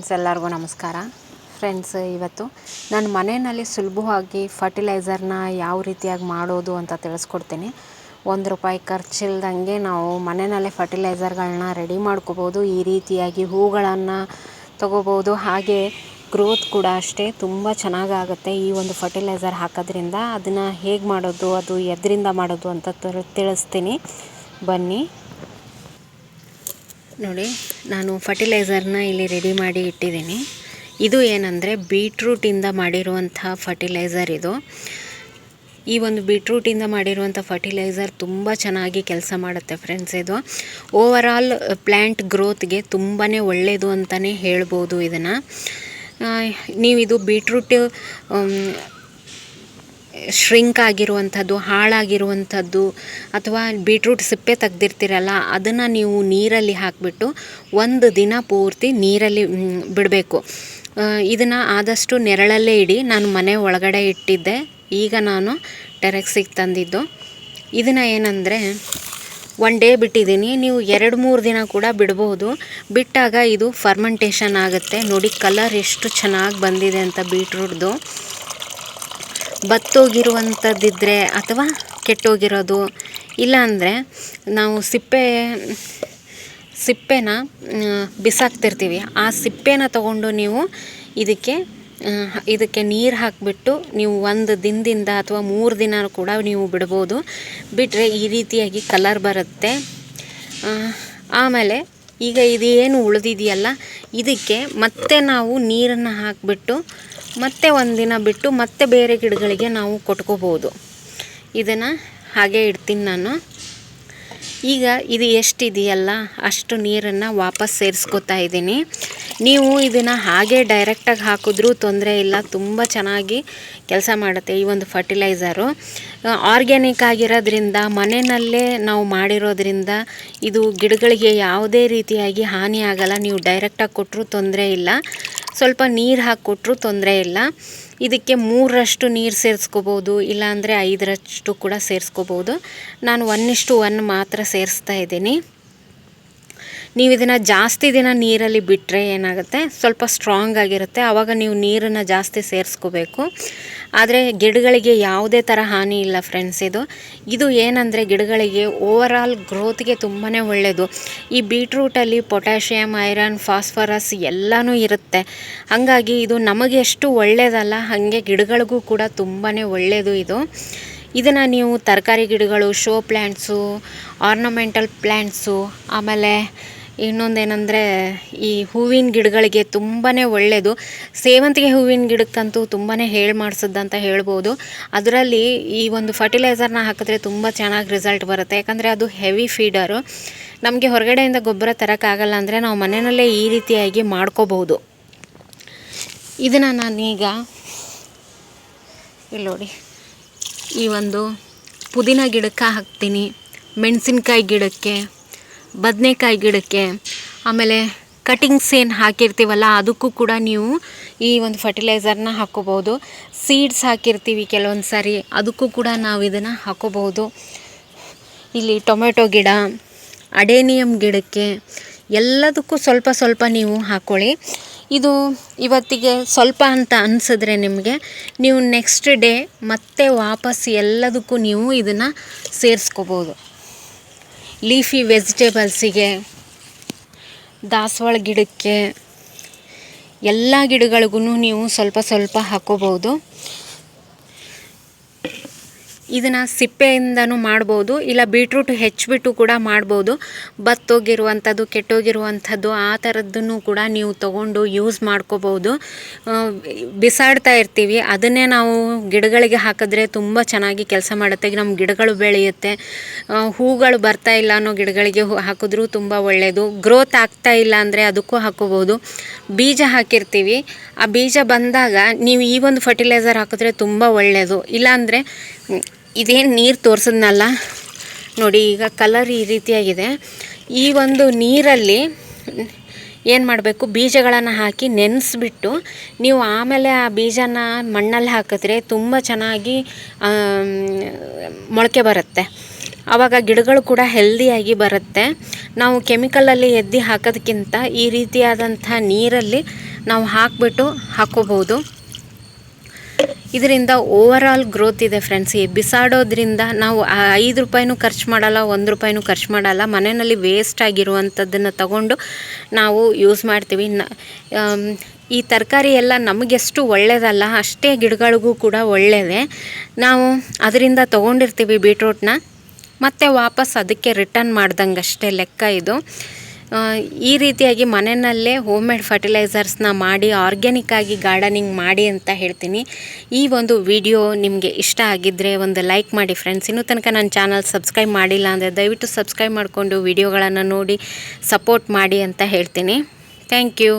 Friends, ಎಲ್ಲರಿಗೂ ನಮಸ್ಕಾರ. Friends, ಇವತ್ತು ನಾನು ಮನೆಯಲ್ಲಿ ಸುಲಭವಾಗಿ ಫರ್ಟಿಲೈಸರ್ನ ಯಾವ ರೀತಿಯಾಗಿ ಮಾಡೋದು ಅಂತ ತಿಳಿಸ್ಕೊಡ್ತೀನಿ. ಒಂದು ರೂಪಾಯಿ ಖರ್ಚಿಲ್ದಂಗೆ ನಾವು ಮನೆಯಲ್ಲೇ ಫರ್ಟಿಲೈಸರ್ಗಳನ್ನ ರೆಡಿ ಮಾಡ್ಕೋಬೋದು. ಈ ರೀತಿಯಾಗಿ ಹೂಗಳನ್ನು ತಗೋಬೋದು. ಹಾಗೆ ಗ್ರೋತ್ ಕೂಡ ಅಷ್ಟೇ, ತುಂಬ ಚೆನ್ನಾಗಾಗುತ್ತೆ ಈ ಒಂದು ಫರ್ಟಿಲೈಸರ್ ಹಾಕೋದ್ರಿಂದ. ಅದನ್ನು ಹೇಗೆ ಮಾಡೋದು, ಅದು ಎದರಿಂದ ಮಾಡೋದು ಅಂತ ತಿಳ್, ತಿಳಿಸ್ತೀನಿ. ಬನ್ನಿ. ನೋಡಿ, ನಾನು ಫರ್ಟಿಲೈಸರ್ನ ಇಲ್ಲಿ ರೆಡಿ ಮಾಡಿ ಇಟ್ಟಿದ್ದೀನಿ. ಇದು ಏನಂದರೆ ಬೀಟ್ರೂಟಿಂದ ಮಾಡಿರುವಂಥ ಫರ್ಟಿಲೈಸರ್ ಇದು. ಈ ಒಂದು ಬೀಟ್ರೂಟಿಂದ ಮಾಡಿರುವಂಥ ಫರ್ಟಿಲೈಸರ್ ತುಂಬ ಚೆನ್ನಾಗಿ ಕೆಲಸ ಮಾಡುತ್ತೆ ಫ್ರೆಂಡ್ಸ್ ಇದು. ಓವರಾಲ್ ಪ್ಲ್ಯಾಂಟ್ ಗ್ರೋತ್ಗೆ ತುಂಬಾ ಒಳ್ಳೆಯದು ಅಂತಲೇ ಹೇಳ್ಬೋದು ಇದನ್ನು. ನೀವು ಇದು ಬೀಟ್ರೂಟ್ ಶ್ರಿಂಕ್ ಆಗಿರುವಂಥದ್ದು, ಹಾಳಾಗಿರುವಂಥದ್ದು ಅಥವಾ ಬೀಟ್ರೂಟ್ ಸಿಪ್ಪೆ ತೆಗ್ದಿರ್ತೀರಲ್ಲ, ಅದನ್ನು ನೀವು ನೀರಲ್ಲಿ ಹಾಕಿಬಿಟ್ಟು ಒಂದು ದಿನ ಪೂರ್ತಿ ನೀರಲ್ಲಿ ಬಿಡಬೇಕು. ಇದನ್ನು ಆದಷ್ಟು ನೆರಳಲ್ಲೇ ಇಡಿ. ನಾನು ಮನೆ ಒಳಗಡೆ ಇಟ್ಟಿದ್ದೆ. ಈಗ ನಾನು ಟೆರೆಕ್ಸಿಗೆ ತಂದಿದ್ದು. ಇದನ್ನು ಏನಂದರೆ ಒನ್ ಡೇ ಬಿಟ್ಟಿದ್ದೀನಿ. ನೀವು ಎರಡು ಮೂರು ದಿನ ಕೂಡ ಬಿಡ್ಬೋದು. ಬಿಟ್ಟಾಗ ಇದು ಫರ್ಮೆಂಟೇಷನ್ ಆಗುತ್ತೆ. ನೋಡಿ ಕಲರ್ ಎಷ್ಟು ಚೆನ್ನಾಗಿ ಬಂದಿದೆ ಅಂತ ಬೀಟ್ರೂಟ್ದು ಬತ್ತೋಗಿರುವಂಥದ್ದಿದ್ದರೆ ಅಥವಾ ಕೆಟ್ಟೋಗಿರೋದು ಇಲ್ಲಾಂದರೆ ನಾವು ಸಿಪ್ಪೆ, ಸಿಪ್ಪೆನ ಬಿಸಾಕ್ತಿರ್ತೀವಿ. ಆ ಸಿಪ್ಪೆನ ತಗೊಂಡು ನೀವು ಇದಕ್ಕೆ ಇದಕ್ಕೆ ನೀರು ಹಾಕಿಬಿಟ್ಟು ನೀವು ಒಂದು ದಿನದಿಂದ ಅಥವಾ ಮೂರು ದಿನ ಕೂಡ ನೀವು ಬಿಡ್ಬೋದು. ಬಿಟ್ಟರೆ ಈ ರೀತಿಯಾಗಿ ಕಲರ್ ಬರುತ್ತೆ. ಆಮೇಲೆ ಈಗ ಇದು ಏನು ಉಳಿದಿದೆಯಲ್ಲ, ಇದಕ್ಕೆ ಮತ್ತೆ ನಾವು ನೀರನ್ನು ಹಾಕಿಬಿಟ್ಟು ಮತ್ತೆ ಒಂದಿನ ಬಿಟ್ಟು ಮತ್ತೆ ಬೇರೆ ಗಿಡಗಳಿಗೆ ನಾವು ಕೊಟ್ಕೋಬೋದು. ಇದನ್ನು ಹಾಗೆ ಇಡ್ತೀನಿ ನಾನು. ಈಗ ಇದು ಎಷ್ಟಿದೆಯಲ್ಲ, ಅಷ್ಟು ನೀರನ್ನು ವಾಪಸ್ ಸೇರಿಸ್ಕೊತಾ ಇದ್ದೀನಿ. ನೀವು ಇದನ್ನು ಹಾಗೆ ಡೈರೆಕ್ಟಾಗಿ ಹಾಕಿದ್ರೂ ತೊಂದರೆ ಇಲ್ಲ, ತುಂಬ ಚೆನ್ನಾಗಿ ಕೆಲಸ ಮಾಡುತ್ತೆ ಈ ಒಂದು ಫರ್ಟಿಲೈಸರು ಆರ್ಗ್ಯಾನಿಕ್ ಆಗಿರೋದ್ರಿಂದ ಮನೆಯಲ್ಲೇ ನಾವು ಮಾಡಿರೋದ್ರಿಂದ ಇದು ಗಿಡಗಳಿಗೆ ಯಾವುದೇ ರೀತಿಯಾಗಿ ಹಾನಿ ಆಗಲ್ಲ, ನೀವು ಡೈರೆಕ್ಟಾಗಿ ಕೊಟ್ಟರೂ ತೊಂದರೆ ಇಲ್ಲ. ಸ್ವಲ್ಪ ನೀರು ಹಾಕಿ ಕೊಟ್ಟರು ತೊಂದರೆ ಇಲ್ಲ. ಇದಕ್ಕೆ ಮೂರರಷ್ಟು ನೀರು ಸೇರಿಸ್ಕೋಬೋದು, ಇಲ್ಲಾಂದರೆ ಐದರಷ್ಟು ಕೂಡ ಸೇರಿಸ್ಕೋಬೋದು. ನಾನು ಒನ್ ಇಷ್ಟು ಒನ್ ಮಾತ್ರ ಸೇರಿಸ್ತಾ ಇದ್ದೀನಿ. ನೀವು ಇದನ್ನು ಜಾಸ್ತಿ ದಿನ ನೀರಲ್ಲಿ ಬಿಟ್ಟರೆ ಏನಾಗುತ್ತೆ? ಸ್ವಲ್ಪ ಸ್ಟ್ರಾಂಗ್ ಆಗಿರುತ್ತೆ. ಆವಾಗ ನೀವು ನೀರನ್ನು ಜಾಸ್ತಿ ಸೇರಿಸ್ಕೋಬೇಕು. ಆದರೆ ಗಿಡಗಳಿಗೆ ಯಾವುದೇ ಥರ ಹಾನಿ ಇಲ್ಲ ಫ್ರೆಂಡ್ಸ್ ಇದು. ಇದು ಏನಂದರೆ ಗಿಡಗಳಿಗೆ ಓವರಾಲ್ ಗ್ರೋತ್ಗೆ ತುಂಬಾ ಒಳ್ಳೆಯದು ಈ ಬೀಟ್ರೂಟಲ್ಲಿ ಪೊಟ್ಯಾಷಿಯಂ ಐರನ್ ಫಾಸ್ಫರಸ್ ಎಲ್ಲನೂ ಇರುತ್ತೆ. ಹಾಗಾಗಿ ಇದು ನಮಗೆ ಎಷ್ಟು ಒಳ್ಳೆಯದಲ್ಲ ಹಾಗೆ ಗಿಡಗಳಿಗೂ ಕೂಡ ತುಂಬಾ ಒಳ್ಳೆಯದು ಇದು. ಇದನ್ನು ನೀವು ತರಕಾರಿ ಗಿಡಗಳು ಶೋ ಪ್ಲ್ಯಾಂಟ್ಸು ಆರ್ನಮೆಂಟಲ್ ಪ್ಲ್ಯಾಂಟ್ಸು ಆಮೇಲೆ ಇನ್ನೊಂದೇನೆಂದರೆ ಈ ಹೂವಿನ ಗಿಡಗಳಿಗೆ ತುಂಬಾ ಒಳ್ಳೆಯದು ಸೇವಂತಿಗೆ ಹೂವಿನ ಗಿಡಕ್ಕಂತೂ ತುಂಬಾ ಹೇಳಿ ಮಾಡಿಸಿದ್ದಂತ ಹೇಳ್ಬೋದು. ಅದರಲ್ಲಿ ಈ ಒಂದು ಫರ್ಟಿಲೈಸರ್ನ ಹಾಕಿದ್ರೆ ತುಂಬ ಚೆನ್ನಾಗಿ ರಿಸಲ್ಟ್ ಬರುತ್ತೆ. ಯಾಕಂದರೆ ಅದು ಹೆವಿ ಫೀಡರು ನಮಗೆ ಹೊರಗಡೆಯಿಂದ ಗೊಬ್ಬರ ತರೋಕ್ಕಾಗಲ್ಲ ಅಂದರೆ ನಾವು ಮನೆಯಲ್ಲೇ ಈ ರೀತಿಯಾಗಿ ಮಾಡ್ಕೋಬೋದು ಇದನ್ನು ನಾನೀಗ, ಇಲ್ಲಿ ನೋಡಿ. ಈ ಒಂದು ಪುದೀನ ಗಿಡಕ್ಕೆ ಹಾಕ್ತೀನಿ, ಮೆಣಸಿನ್ಕಾಯಿ ಗಿಡಕ್ಕೆ, ಬದನೆಕಾಯಿ ಗಿಡಕ್ಕೆ, ಆಮೇಲೆ ಕಟಿಂಗ್ಸ್ ಏನು ಹಾಕಿರ್ತೀವಲ್ಲ ಅದಕ್ಕೂ ಕೂಡ ನೀವು ಈ ಒಂದು ಫರ್ಟಿಲೈಸರ್ನ ಹಾಕೋಬೋದು ಸೀಡ್ಸ್ ಹಾಕಿರ್ತೀವಿ ಕೆಲವೊಂದು ಸಾರಿ ಅದಕ್ಕೂ ಕೂಡ ನಾವು ಇದನ್ನು ಹಾಕೋಬೋದು ಇಲ್ಲಿ ಟೊಮೆಟೊ ಗಿಡ, ಅಡೇನಿಯಂ ಗಿಡಕ್ಕೆ, ಎಲ್ಲದಕ್ಕೂ ಸ್ವಲ್ಪ ಸ್ವಲ್ಪ ನೀವು ಹಾಕ್ಕೊಳ್ಳಿ ಇದು ಇವತ್ತಿಗೆ ಸ್ವಲ್ಪ ಅಂತ ಅನಿಸಿದ್ರೆ ನಿಮಗೆ, ನೀವು ನೆಕ್ಸ್ಟ್ ಡೇ ಮತ್ತೆ ವಾಪಸ್ ಎಲ್ಲದಕ್ಕೂ ನೀವು ಇದನ್ನು ಸೇರಿಸ್ಕೋಬೋದು. ಲೀಫಿ ವೆಜಿಟೇಬಲ್ಸಿಗೆ ದಾಸವಾಳ ಗಿಡಕ್ಕೆ, ಎಲ್ಲ ಗಿಡಗಳಿಗೂ ನೀವು ಸ್ವಲ್ಪ ಸ್ವಲ್ಪ ಹಾಕೋಬೋದು. ಇದನ್ನು ಸಿಪ್ಪೆಯಿಂದನೂ ಮಾಡ್ಬೋದು, ಇಲ್ಲ ಬೀಟ್ರೂಟ್ ಹೆಚ್ಚಿಬಿಟ್ಟು ಕೂಡ ಮಾಡ್ಬೋದು. ಬತ್ತೋಗಿರುವಂಥದ್ದು, ಕೆಟ್ಟೋಗಿರುವಂಥದ್ದು ಆ ಥರದ್ದನ್ನು ಕೂಡ ನೀವು ತಗೊಂಡು ಯೂಸ್ ಮಾಡ್ಕೋಬೋದು. ಬಿಸಾಡ್ತಾ ಇರ್ತೀವಿ. ಅದನ್ನೇ ನಾವು ಗಿಡಗಳಿಗೆ ಹಾಕಿದ್ರೆ ತುಂಬ ಚೆನ್ನಾಗಿ ಕೆಲಸ ಮಾಡುತ್ತೆ. ನಮ್ಮ ಗಿಡಗಳು ಬೆಳೆಯುತ್ತೆ. ಹೂಗಳು ಬರ್ತಾ ಇಲ್ಲ ಅನ್ನೋ ಗಿಡಗಳಿಗೆ ಹಾಕಿದ್ರೂ ತುಂಬ ಒಳ್ಳೆಯದು ಗ್ರೋತ್ ಆಗ್ತಾ ಇಲ್ಲ ಅಂದರೆ ಅದಕ್ಕೂ ಹಾಕೋಬೋದು ಬೀಜ ಹಾಕಿರ್ತೀವಿ. ಆ ಬೀಜ ಬಂದಾಗ ನೀವು ಈ ಒಂದು ಫರ್ಟಿಲೈಸರ್ ಹಾಕಿದ್ರೆ ತುಂಬ ಒಳ್ಳೆಯದು ಇಲ್ಲಾಂದರೆ ಇದೇನು ನೀರು ತೋರಿಸಿದ್ನಲ್ಲ? ನೋಡಿ, ಈಗ ಕಲರ್ ಈ ರೀತಿಯಾಗಿದೆ. ಈ ಒಂದು ನೀರಲ್ಲಿ ಏನು ಮಾಡಬೇಕು? ಬೀಜಗಳನ್ನು ಹಾಕಿ ನೆನೆಸ್ಬಿಟ್ಟು, ನೀವು ಆಮೇಲೆ ಆ ಬೀಜನ ಮಣ್ಣಲ್ಲಿ ಹಾಕಿದ್ರೆ ತುಂಬ ಚೆನ್ನಾಗಿ ಮೊಳಕೆ ಬರುತ್ತೆ. ಆವಾಗ ಗಿಡಗಳು ಕೂಡ ಹೆಲ್ದಿಯಾಗಿ ಬರುತ್ತೆ. ನಾವು ಕೆಮಿಕಲಲ್ಲಿ ಎದ್ದು ಹಾಕೋದಕ್ಕಿಂತ ಈ ರೀತಿಯಾದಂಥ ನೀರಲ್ಲಿ ನಾವು ಹಾಕಿಬಿಟ್ಟು ಹಾಕೋಬೋದು ಇದರಿಂದ ಓವರ್ ಆಲ್ ಗ್ರೋತ್ ಇದೆ ಫ್ರೆಂಡ್ಸ್ ಈ ಬಿಸಾಡೋದ್ರಿಂದ ನಾವು ಐದು ರೂಪಾಯಿನೂ ಖರ್ಚು ಮಾಡಲ್ಲ, ಒಂದು ರೂಪಾಯಿನೂ ಖರ್ಚು ಮಾಡಲ್ಲ. ಮನೆಯಲ್ಲಿ ವೇಸ್ಟ್ ಆಗಿರುವಂಥದ್ದನ್ನು ತಗೊಂಡು ನಾವು ಯೂಸ್ ಮಾಡ್ತೀವಿ. ಈ ತರಕಾರಿ ಎಲ್ಲ ನಮಗೆಷ್ಟು ಒಳ್ಳೆಯದಲ್ಲ ಅಷ್ಟೇ ಗಿಡಗಳಿಗೂ ಕೂಡ ಒಳ್ಳೆಯದೇ ನಾವು ಅದರಿಂದ ತೊಗೊಂಡಿರ್ತೀವಿ ಬೀಟ್ರೂಟ್ನ ಮತ್ತೆ ವಾಪಸ್ ಅದಕ್ಕೆ ರಿಟರ್ನ್ ಮಾಡ್ದಂಗೆ ಅಷ್ಟೇ ಲೆಕ್ಕ ಇದು. ಈ ರೀತಿಯಾಗಿ ಮನೆಯಲ್ಲೇ ಹೋಮ್ ಮೇಡ್ ಫರ್ಟಿಲೈಸರ್ಸ್ನ ಮಾಡಿ ಆರ್ಗ್ಯಾನಿಕ್ಕಾಗಿ ಗಾರ್ಡನಿಂಗ್ ಮಾಡಿ ಅಂತ ಹೇಳ್ತೀನಿ. ಈ ಒಂದು ವಿಡಿಯೋ ನಿಮಗೆ ಇಷ್ಟ ಆಗಿದ್ದರೆ ಒಂದು ಲೈಕ್ ಮಾಡಿ ಫ್ರೆಂಡ್ಸ್ ಇನ್ನೂ ತನಕ ನನ್ನ ಚಾನಲ್ ಸಬ್ಸ್ಕ್ರೈಬ್ ಮಾಡಿಲ್ಲ ಅಂದರೆ ದಯವಿಟ್ಟು ಸಬ್ಸ್ಕ್ರೈಬ್ ಮಾಡಿಕೊಂಡು ವಿಡಿಯೋಗಳನ್ನು ನೋಡಿ ಸಪೋರ್ಟ್ ಮಾಡಿ ಅಂತ ಹೇಳ್ತೀನಿ. Thank you